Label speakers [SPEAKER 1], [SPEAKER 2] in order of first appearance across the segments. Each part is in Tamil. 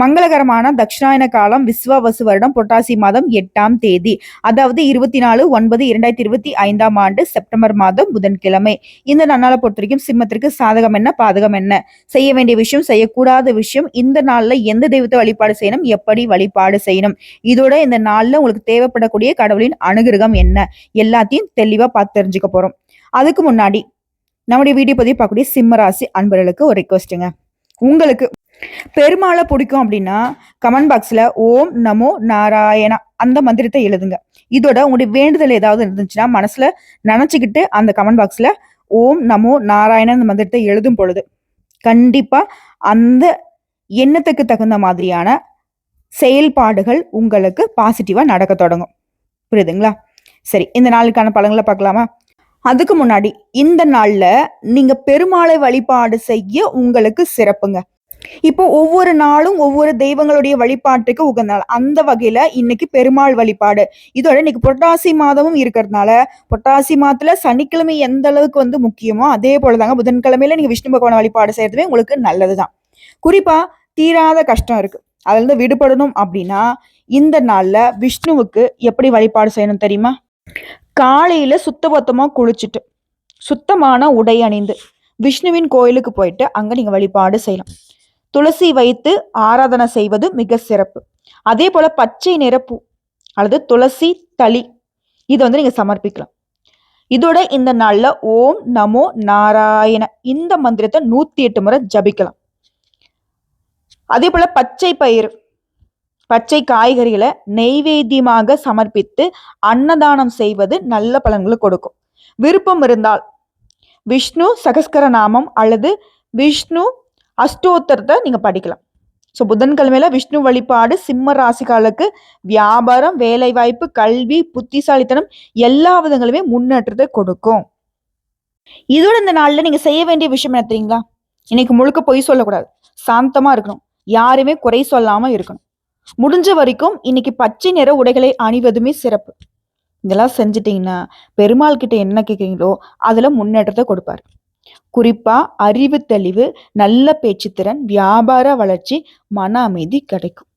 [SPEAKER 1] மங்களகரமான தட்சிணாயன காலம் விஸ்வாவசு வருடம் புரட்டாசி மாதம் எட்டாம் தேதி. அதாவது இருபத்தி நாலு ஒன்பது இரண்டாயிரத்தி இருபத்தி ஐந்தாம் ஆண்டு செப்டம்பர் மாதம் புதன்கிழமை. இந்த நன்னாளை பொறுத்த வரைக்கும் சிம்மத்திற்கு சாதகம் என்ன பாதகம் என்ன? செய்ய வேண்டிய விஷயம் செய்யக்கூடாத விஷயம் இந்த நாளில் எந்த தெய்வத்தை வழிபாடு செய்யணும் எப்படி வழிபாடு செய்யணும்? இதோட இந்த நாளில் உங்களுக்கு தேவைப்படக்கூடிய கடவுளின் அனுகிரகம் என்ன? எல்லாத்தையும் தெளிவாக பார்த்து தெரிஞ்சுக்க போறோம். அதுக்கு முன்னாடி நம்முடைய வீடியோ பதிவு பார்க்கக்கூடிய சிம்மராசி அன்பர்களுக்கு ஒரு ரிக்வஸ்ட்டுங்க உங்களுக்கு பெருமாளை பிடிக்கும் அப்படின்னா கமெண்ட் பாக்ஸில் ஓம் நமோ நாராயணா அந்த மந்திரத்தை எழுதுங்க. இதோட உங்களுடைய வேண்டுதல் ஏதாவது இருந்துச்சுன்னா மனசில் நினச்சிக்கிட்டு அந்த கமெண்ட் பாக்ஸில் ஓம் நமோ நாராயணன் அந்த மந்திரத்தை எழுதும் பொழுது கண்டிப்பாக அந்த எண்ணத்துக்கு தகுந்த மாதிரியான செயல்பாடுகள் உங்களுக்கு பாசிட்டிவாக நடக்க தொடங்கும். புரியுதுங்களா? சரி இந்த நாளுக்கான பழங்களை பார்க்கலாமா? அதுக்கு முன்னாடி இந்த நாளில் நீங்கள் பெருமாளை வழிபாடு செய்ய உங்களுக்கு சிறப்புங்க. இப்போ ஒவ்வொரு நாளும் ஒவ்வொரு தெய்வங்களுடைய வழிபாட்டுக்கு உகந்த நாள் அந்த வகையில இன்னைக்கு பெருமாள் வழிபாடு. இதோட இன்னைக்கு புரட்டாசி மாதமும் இருக்கிறதுனால புரட்டாசி மாதத்துல சனிக்கிழமை எந்த அளவுக்கு வந்து முக்கியமோ அதே போலதாங்க புதன்கிழமையில நீங்க விஷ்ணு பகவான் வழிபாடு செய்யறதுமே உங்களுக்கு நல்லதுதான். குறிப்பா தீராத கஷ்டம் இருக்கு. அதுல இருந்து விடுபடணும் அப்படின்னா இந்த நாள்ல விஷ்ணுவுக்கு எப்படி வழிபாடு செய்யணும் தெரியுமா? காலையில சுத்தபத்தமா குளிச்சுட்டு சுத்தமான உடை அணிந்து விஷ்ணுவின் கோயிலுக்கு போயிட்டு அங்க நீங்க வழிபாடு செய்யலாம். துளசி வைத்து ஆராதனை செய்வது மிக சிறப்பு. அதே போல பச்சை நிறப்பூ அல்லது துளசி தளி இதை வந்து நீங்க சமர்ப்பிக்கலாம். இதோட இந்த நாள்ல ஓம் நமோ நாராயண இந்த மந்திரத்தை நூத்தி எட்டு முறை ஜபிக்கலாம். அதே போல பச்சை பயிர் பச்சை காய்கறிகளை நெய்வேத்தியமாக சமர்ப்பித்து அன்னதானம் செய்வது நல்ல பலன்களை கொடுக்கும். விருப்பம் இருந்தால் விஷ்ணு சகஸ்கர நாமம் அல்லது விஷ்ணு அஷ்டோத்தரத்தை நீங்கள் படிக்கலாம். ஸோ புதன்கிழமையில விஷ்ணு வழிபாடு சிம்ம ராசிக்காலுக்கு வியாபாரம் வேலைவாய்ப்பு கல்வி புத்திசாலித்தனம் எல்லா விதங்களுமே முன்னேற்றத்தை கொடுக்கும். இதோட இந்த நாளில் நீங்கள் செய்ய வேண்டிய விஷயம் என்ன தெரியுங்களா? இன்னைக்கு முழுக்க பொய் சொல்லக்கூடாது. சாந்தமாக இருக்கணும். யாருமே குறை சொல்லாமல் இருக்கணும். முடிஞ்ச வரைக்கும் இன்னைக்கு பச்சை நிற உடைகளை அணிவதுமே சிறப்பு. இதெல்லாம் செஞ்சிட்டிங்கன்னா பெருமாள் கிட்ட என்ன கேட்குறீங்களோ அதில் முன்னேற்றத்தை கொடுப்பாரு. குறிப்பா அறிவு தெளிவு நல்ல பேச்சுத்திறன் வியாபார வளர்ச்சி மன அமைதி கிடைக்கும்.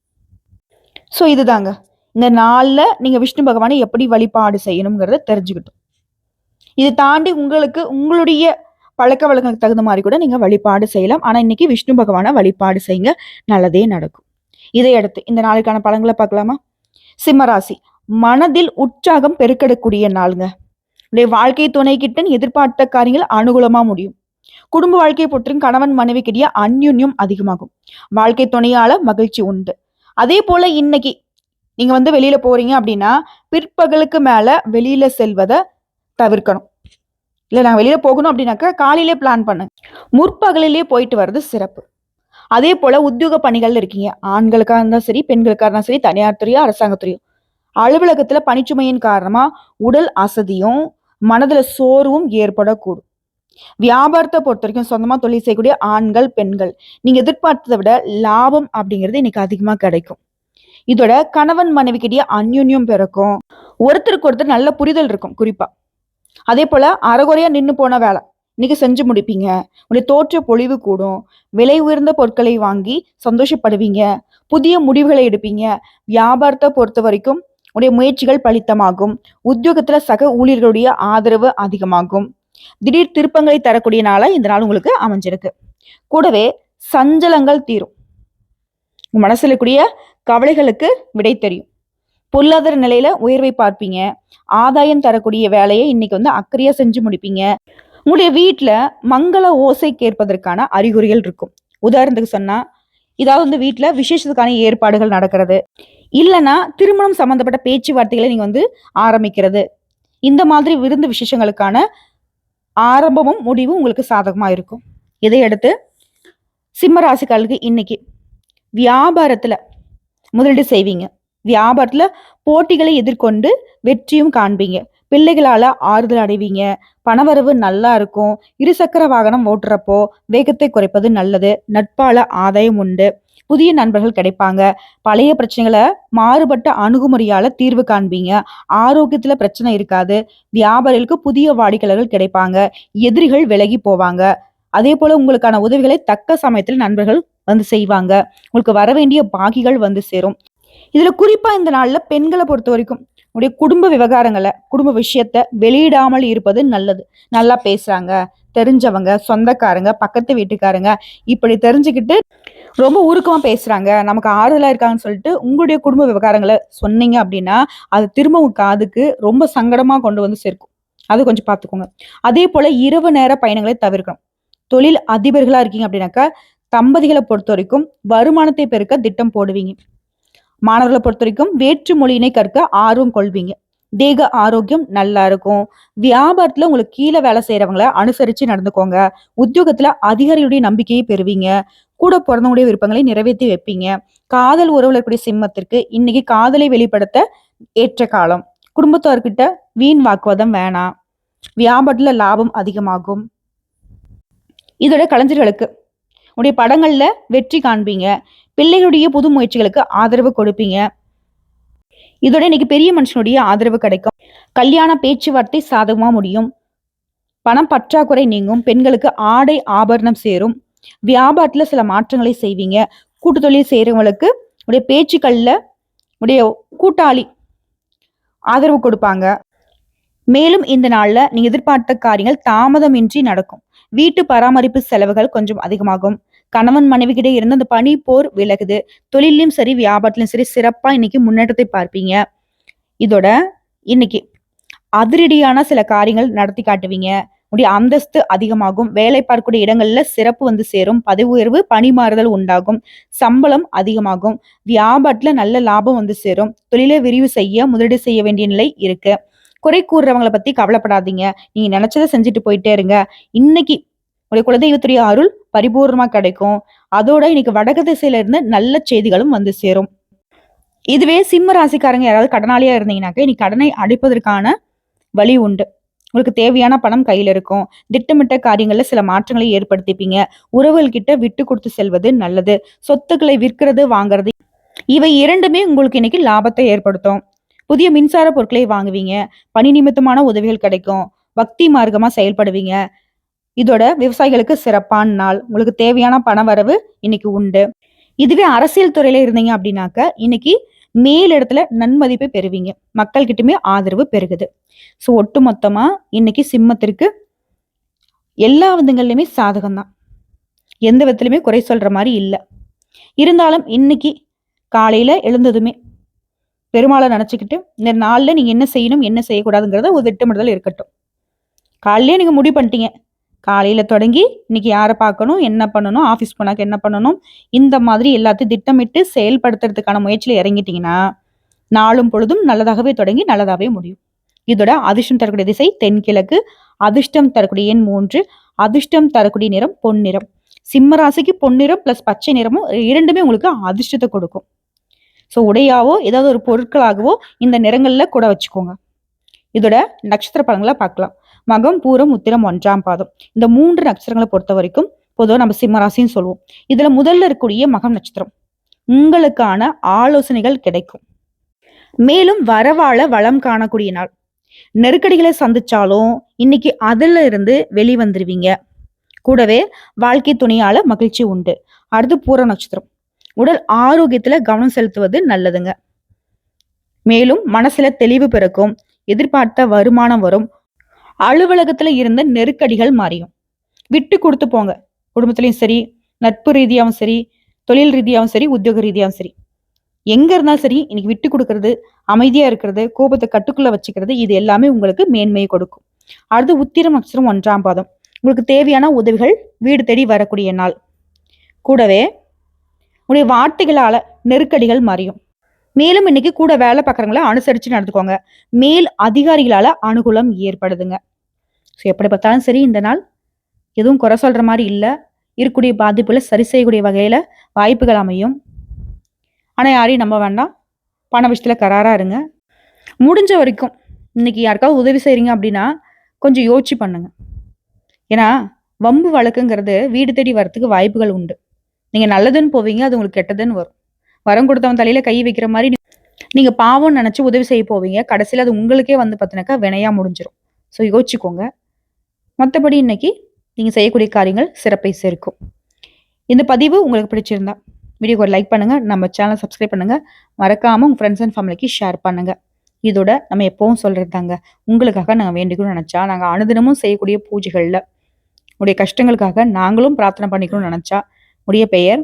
[SPEAKER 1] ஸோ இதுதாங்க. இந்த நாள்ல நீங்க விஷ்ணு பகவானை எப்படி வழிபாடு செய்யணுங்கிறத தெரிஞ்சுக்கிட்டோம். இது தாண்டி உங்களுக்கு உங்களுடைய பழக்க வழக்கத்துக்கு தகுந்த மாதிரி கூட நீங்க வழிபாடு செய்யலாம். ஆனா இன்னைக்கு விஷ்ணு பகவானை வழிபாடு செய்யுங்க. நல்லதே நடக்கும். இதையடுத்து இந்த நாளுக்கான பழங்களை பார்க்கலாமா? சிம்மராசி. மனதில் உற்சாகம் பெருக்கெடக்கூடிய நாளுங்க. உடைய வாழ்க்கை துணை கிட்ட எதிர்பார்த்த காரியங்கள் அனுகூலமா முடியும். குடும்ப வாழ்க்கையை பொறுத்தவரைக்கும் கணவன் மனைவிக்கிடையே அந்யுன்யம் அதிகமாகும். வாழ்க்கை துணையால மகிழ்ச்சி உண்டு. அதே போல இன்னைக்கு நீங்க வந்து வெளியில போறீங்க அப்படின்னா பிற்பகலுக்கு மேல வெளியில செல்வதை தவிர்க்கணும். இல்ல நான் வெளியில போகணும் அப்படின்னாக்கா காலையிலே பிளான் பண்ணுங்க. முற்பகலிலே போயிட்டு வர்றது சிறப்பு. அதே போல உத்தியோக பணிகள் இருக்கீங்க. ஆண்களுக்காக இருந்தாலும் சரி பெண்களுக்காக இருந்தாலும் சரி தனியார் துறையோ அரசாங்கத்துறையோ. அலுவலகத்துல பணிச்சுமையின் காரணமா உடல் அசதியும் மனதுல சோர்வும் ஏற்படக்கூடும். வியாபாரத்தை பொறுத்த வரைக்கும் சொந்தமா தொழில் செய்யக்கூடிய ஆண்கள் பெண்கள் நீங்க எதிர்பார்த்ததை விட லாபம் அப்படிங்கிறது இன்னைக்கு அதிகமா கிடைக்கும். இதோட கணவன் மனைவிக்கிட்டே அந்யுன்யம் பிறக்கும். ஒருத்தருக்கு ஒருத்தர் நல்ல புரிதல் இருக்கும் குறிப்பா. அதே போல அறகுறையா நின்று போன வேலை. இன்னைக்கு செஞ்சு முடிப்பீங்க. உங்களுடைய தோற்ற பொழிவு கூடும். விலை உயர்ந்த பொருட்களை வாங்கி சந்தோஷப்படுவீங்க. புதிய முடிவுகளை எடுப்பீங்க. வியாபாரத்தை பொறுத்த வரைக்கும் உடைய முயற்சிகள் பலித்தமாகும். உத்தியோகத்துல சக ஊழியர்களுடைய ஆதரவு அதிகமாகும். திடீர் திருப்பங்களை தரக்கூடிய நாளா இந்த நாள் உங்களுக்கு அமைஞ்சிருக்கு. கூடவே சஞ்சலங்கள் தீரும். உங்க மனசுல கூடிய கவலைகளுக்கு விடை தெரியும். பொருளாதார நிலையில உயர்வை பார்ப்பீங்க. ஆதாயம் தரக்கூடிய வேலையை இன்னைக்கு வந்து அக்கறையா செஞ்சு முடிப்பீங்க. உங்களுடைய வீட்டுல மங்கள ஓசை கேட்பதற்கான அறிகுறிகள் இருக்கும். உதாரணத்துக்கு சொன்னா இதாவது வந்து வீட்டில் விசேஷத்துக்கான ஏற்பாடுகள் நடக்கிறது. இல்லைன்னா திருமணம் சம்பந்தப்பட்ட பேச்சுவார்த்தைகளை நீங்கள் வந்து ஆரம்பிக்கிறது. இந்த மாதிரி விருந்து விசேஷங்களுக்கான ஆரம்பமும் முடிவும் உங்களுக்கு சாதகமாக இருக்கும். இதையடுத்து சிம்ம ராசிக்காரர்களுக்கு இன்னைக்கு வியாபாரத்தில் முதலீடு செய்வீங்க. வியாபாரத்தில் போட்டிகளை எதிர்கொண்டு வெற்றியும் காண்பீங்க. பிள்ளைகளால் ஆறுதல் அடைவீங்க. பணவரவு நல்லா இருக்கும். இருசக்கர வாகனம் ஓட்டுறப்போ வேகத்தை குறைப்பது நல்லது. நட்பால ஆதாயம் உண்டு. புதிய நண்பர்கள் கிடைப்பாங்க. பழைய பிரச்சனைகளை மாறுபட்ட அணுகுமுறையால தீர்வு காண்பீங்க. ஆரோக்கியத்துல பிரச்சனை இருக்காது. வியாபாரிகளுக்கு புதிய வாடிக்கையாளர்கள் கிடைப்பாங்க. எதிரிகள் விலகி போவாங்க. அதே போல உங்களுக்கான உதவிகளை தக்க சமயத்தில் நண்பர்கள் வந்து செய்வாங்க. உங்களுக்கு வர வேண்டிய பாகிகள் வந்து சேரும். இதுல குறிப்பா இந்த நாள்ல பெண்களை பொறுத்த வரைக்கும் உடைய குடும்ப விவகாரங்களை குடும்ப விஷயத்த வெளியிடாமல் இருப்பது நல்லது. நல்லா பேசுறாங்க தெரிஞ்சவங்க சொந்தக்காரங்க பக்கத்து வீட்டுக்காரங்க இப்படி தெரிஞ்சுக்கிட்டு ரொம்ப உருக்கமாக பேசுறாங்க நமக்கு ஆறுதலாக இருக்காங்கன்னு சொல்லிட்டு உங்களுடைய குடும்ப விவகாரங்களை சொன்னீங்க அப்படின்னா அது திரும்பவும் காதுக்கு ரொம்ப சங்கடமாக கொண்டு வந்து சேர்க்கும். அது கொஞ்சம் பார்த்துக்கோங்க. அதே போல இரவு நேர பயணங்களை தவிர்க்கணும். தொழில் அதிபர்களாக இருக்கீங்க அப்படின்னாக்கா தம்பதிகளை பொறுத்த வரைக்கும் வருமானத்தை பெருக்க திட்டம் போடுவீங்க. மாணவர்களை பொறுத்த வரைக்கும் வேற்று மொழியினை கற்க ஆர்வம் கொள்வீங்க. தேக ஆரோக்கியம் நல்லா இருக்கும். வியாபாரத்துல உங்களுக்கு கீழே வேலை செய்யறவங்கள அனுசரிச்சு நடந்துக்கோங்க. உத்தியோகத்துல அதிகாரிகளுடைய நம்பிக்கையை பெறுவீங்க. கூட பிறந்தவங்களுடைய விருப்பங்களை நிறைவேற்றி வைப்பீங்க. காதல் உறவுல இருக்கக்கூடிய சிம்மத்திற்கு இன்னைக்கு காதலை வெளிப்படுத்த ஏற்ற காலம். குடும்பத்தார்கிட்ட வீண் வாக்குவாதம் வேணாம். வியாபாரத்துல லாபம் அதிகமாகும். இதோட கலைஞர்களுக்கு உடைய படங்கள்ல வெற்றி காண்பீங்க. பிள்ளைகளுடைய புது முயற்சிகளுக்கு ஆதரவு கொடுப்பீங்க. இதோட இன்னைக்கு பெரிய மனுஷனுடைய ஆதரவு கிடைக்கும். கல்யாண பேச்சுவார்த்தை சாதகமா முடியும். பணம் பற்றாக்குறை நீங்கும். பெண்களுக்கு ஆடை ஆபரணம் சேரும். வியாபாரத்துல சில மாற்றங்களை செய்வீங்க. கூட்டு தொழில் செய்கிறவங்களுக்கு உடைய பேச்சுக்கள்ல உடைய கூட்டாளி ஆதரவு கொடுப்பாங்க. மேலும் இந்த நாளில் நீங்கள் எதிர்பார்த்த காரியங்கள் தாமதமின்றி நடக்கும். வீட்டு பராமரிப்பு செலவுகள் கொஞ்சம் அதிகமாகும். கணவன் மனைவிக்கிட்டே இருந்து அந்த பனி போர் விலகுது. தொழிலையும் சரி வியாபாரத்திலும் சரி சிறப்பா இன்னைக்கு முன்னேற்றத்தை பார்ப்பீங்க. இதோட இன்னைக்கு அதிரடியான சில காரியங்கள் நடத்தி காட்டுவீங்க. உடைய அந்தஸ்து அதிகமாகும். வேலை பார்க்கக்கூடிய இடங்கள்ல சிறப்பு வந்து சேரும். பதவி உயர்வு பணி மாறுதல் உண்டாகும். சம்பளம் அதிகமாகும். வியாபாரத்துல நல்ல லாபம் வந்து சேரும். தொழிலை விரிவு செய்ய முதலீடு செய்ய வேண்டிய நிலை இருக்கு. குறை கூறுறவங்களை பத்தி கவலைப்படாதீங்க. நீங்க நினைச்சதை செஞ்சுட்டு போயிட்டே இருங்க. இன்னைக்கு உடைய குலதெய்வத்துடைய அருள் பரிபூர்ணமா கிடைக்கும். அதோட இன்னைக்கு வடக்கு திசையில இருந்து நல்ல செய்திகளும் வந்து சேரும். இதுவே சிம்ம ராசிக்காரங்க யாராவது கடனாளியா இருந்தீங்கன்னாக்க இன்னைக்கு கடனை அடைப்பதற்கான வழி உண்டு. உங்களுக்கு தேவையான பணம் கையில இருக்கும். திட்டமிட்ட காரியங்கள்ல சில மாற்றங்களை ஏற்படுத்திப்பீங்க. உறவுகள்கிட்ட விட்டு கொடுத்து செல்வது நல்லது. சொத்துக்களை விற்கிறது வாங்குறது இவை இரண்டுமே உங்களுக்கு இன்னைக்கு லாபத்தை ஏற்படுத்தும். புதிய மின்சார பொருட்களை வாங்குவீங்க. பணி நிமித்தமான உதவிகள் கிடைக்கும். பக்தி மார்க்கமா செயல்படுவீங்க. இதோட விவசாயிகளுக்கு சிறப்பான நாள். உங்களுக்கு தேவையான பண வரவு இன்னைக்கு உண்டு. இதுவே அரசியல் துறையில இருந்தீங்க அப்படின்னாக்க இன்னைக்கு மேலிடத்துல நன்மதிப்பை பெறுவீங்க. மக்கள்கிட்டயுமே ஆதரவு பெருகுது. ஸோ ஒட்டு மொத்தமா இன்னைக்கு சிம்மத்திற்கு எல்லா விதங்கள்லையுமே சாதகம்தான். எந்த விதத்துலையுமே குறை சொல்ற மாதிரி இல்லை. இருந்தாலும் இன்னைக்கு காலையில எழுந்ததுமே பெருமாளை நினச்சிக்கிட்டு இந்த நாளில் நீங்கள் என்ன செய்யணும் என்ன செய்யக்கூடாதுங்கிறத ஒரு திட்டமிடுதல் இருக்கட்டும். காலையிலே நீங்கள் முடிவு பண்ணிட்டீங்க. காலையில் தொடங்கி இன்னைக்கு யாரை பார்க்கணும் என்ன பண்ணணும் ஆஃபீஸ் போனாக்க என்ன பண்ணணும் இந்த மாதிரி எல்லாத்தையும் திட்டமிட்டு செயல்படுத்துறதுக்கான முயற்சியில் இறங்கிட்டீங்கன்னா நாளும் பொழுதும் நல்லதாகவே தொடங்கி நல்லதாகவே முடியும். இதோட அதிர்ஷ்டம் தரக்கூடிய திசை தென்கிழக்கு. அதிர்ஷ்டம் தரக்கூடிய எண் மூன்று. அதிர்ஷ்டம் தரக்கூடிய நிறம் பொன்னிறம். சிம்ம ராசிக்கு பொன்னிறம் பிளஸ் பச்சை நிறமும் இரண்டுமே உங்களுக்கு அதிர்ஷ்டத்தை கொடுக்கும். ஸோ உடையாவோ ஏதாவது ஒரு பொருட்களாகவோ இந்த நிறங்களில் கூட வச்சுக்கோங்க. இதோட நட்சத்திர பலன்களை பார்க்கலாம். மகம் பூரம் உத்திரம் ஒன்றாம் பாதம். இந்த மூன்று நட்சத்திரங்களை பொறுத்த வரைக்கும் பொதுவாக நம்ம சிம்மராசின்னு சொல்லுவோம். இதுல முதல்ல இருக்கக்கூடிய மகம் நட்சத்திரம். உங்களுக்கான ஆலோசனைகள் கிடைக்கும். மேலும் வரவாழ வளம் காணக்கூடிய நாள். நெருக்கடிகளை சந்திச்சாலும் இன்னைக்கு அதுல இருந்து வெளிவந்துருவீங்க கூடவே வாழ்க்கை துணையால மகிழ்ச்சி உண்டு. அடுத்து பூர நட்சத்திரம். உடல் ஆரோக்கியத்துல கவனம் செலுத்துவது நல்லதுங்க. மேலும் மனசுல தெளிவு பிறக்கும். எதிர்பார்த்த வருமானம் வரும். அலுவலகத்துல இருந்த நெருக்கடிகள் மாறியும். விட்டு கொடுத்து போங்க. குடும்பத்திலையும் சரி நட்பு ரீதியாகவும் சரி தொழில் ரீதியாகவும் சரி உத்தியோக ரீதியாகவும் சரி. எங்க இருந்தாலும் சரி இன்னைக்கு விட்டு கொடுக்கறது அமைதியா இருக்கிறது கோபத்தை கட்டுக்குள்ள வச்சுக்கிறது இது எல்லாமே உங்களுக்கு மேன்மையை கொடுக்கும். அடுத்து உத்திரம் நட்சத்திரம் ஒன்றாம் பாதம். உங்களுக்கு தேவையான உதவிகள் வீடு தேடி வரக்கூடிய நாள். கூடவே உடைய வார்த்தைகளால நெருக்கடிகள் மறையும். மேலும் இன்னைக்கு கூட வேலை பார்க்குறவங்கள அனுசரித்து நடந்துக்கோங்க. மேல் அதிகாரிகளால் அனுகூலம் ஏற்படுதுங்க. ஸோ எப்படி பார்த்தாலும் சரி இந்த நாள் எதுவும் குறை சொல்கிற மாதிரி இல்லை. இருக்கக்கூடிய பாதிப்புகளை சரி செய்யக்கூடிய வகையில் வாய்ப்புகள் அமையும். ஆனால் யாரையும் நம்ப வேண்டாம். பண விஷயத்தில் கராராக இருங்க. முடிஞ்ச வரைக்கும் இன்னைக்கு யாருக்காவது உதவி செய்கிறீங்க அப்படின்னா கொஞ்சம் யோசிச்சு பண்ணுங்க. ஏன்னா வம்பு வழக்குங்கிறது வீடு தேடி வரத்துக்கு வாய்ப்புகள் உண்டு. நீங்கள் நல்லதுன்னு போவீங்க அது உங்களுக்கு கெட்டதுன்னு வரும். வரம் கொடுத்தவன் தலையில் கை வைக்கிற மாதிரி நீங்கள் பாவம் நினைச்சு உதவி செய்ய போவீங்க. கடைசியில் அது உங்களுக்கே வந்து பார்த்தினாக்கா வினையாக முடிஞ்சிடும் ஸோ யோசிச்சுக்கோங்க. மற்றபடி இன்னைக்கு நீங்கள் செய்யக்கூடிய காரியங்கள் சிறப்பை சேர்க்கும். இந்த பதிவு உங்களுக்கு பிடிச்சிருந்தா வீடியோக்கு ஒரு லைக் பண்ணுங்கள் நம்ம சேனலை சப்ஸ்கிரைப் பண்ணுங்கள் மறக்காமல் உங்கள் ஃப்ரெண்ட்ஸ் அண்ட் ஃபேமிலிக்கு ஷேர் பண்ணுங்கள் இதோட நம்ம எப்பவும் சொல்கிறது தாங்க உங்களுக்காக நாங்கள் வேண்டிக்கணும்னு நினச்சா நாங்கள் அனுதினமும் செய்யக்கூடிய பூஜைகளில் உடைய கஷ்டங்களுக்காக நாங்களும் பிரார்த்தனை பண்ணிக்கணும்னு நினச்சா உடைய பெயர்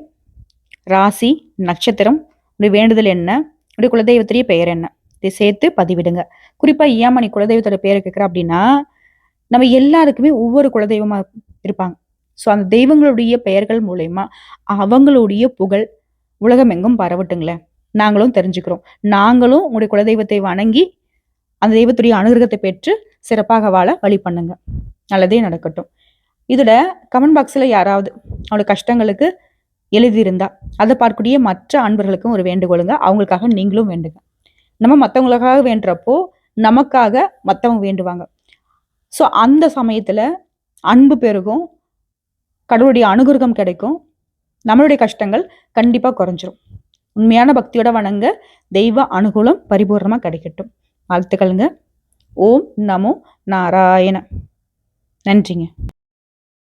[SPEAKER 1] ராசி நட்சத்திரம் உடைய வேண்டுதல் என்ன? உடைய குலதெய்வத்துடைய பெயர் என்ன? இதை சேர்த்து பதிவிடுங்க. குறிப்பாக ஏமா நீ குலதெய்வத்தோட பேரை கேட்குற அப்படின்னா நம்ம எல்லாருக்குமே ஒவ்வொரு குலதெய்வமாக இருப்பாங்க. ஸோ அந்த தெய்வங்களுடைய பெயர்கள் மூலயமா அவங்களுடைய புகழ் உலகம் எங்கும் பரவட்டுங்களேன். நாங்களும் தெரிஞ்சுக்கிறோம். நாங்களும் உங்களுடைய குலதெய்வத்தை வணங்கி அந்த தெய்வத்துடைய அனுகிரகத்தை பெற்று சிறப்பாக வாழ வழி பண்ணுங்க. நல்லதே நடக்கட்டும். இதோட கமெண்ட் பாக்ஸில் யாராவது அவங்களோட கஷ்டங்களுக்கு எழுதியிருந்தா அதை பார்க்கக்கூடிய மற்ற அன்பர்களுக்கும் ஒரு வேண்டுகோளுங்க. அவங்களுக்காக நீங்களும் வேண்டுங்க. நம்ம மற்றவங்களுக்காக வேண்டுறப்போ நமக்காக மற்றவங்க வேண்டுவாங்க. ஸோ அந்த சமயத்தில் அன்பு பெருகும் கடவுளுடைய அனுகிரகம் கிடைக்கும் நம்மளுடைய கஷ்டங்கள் கண்டிப்பாக குறைஞ்சிரும். உண்மையான பக்தியோட வணங்க தெய்வ அனுகூலம் பரிபூர்ணமாக கிடைக்கட்டும். வாழ்த்துக்கள்ங்க. ஓம் நமோ நாராயண. நன்றிங்க.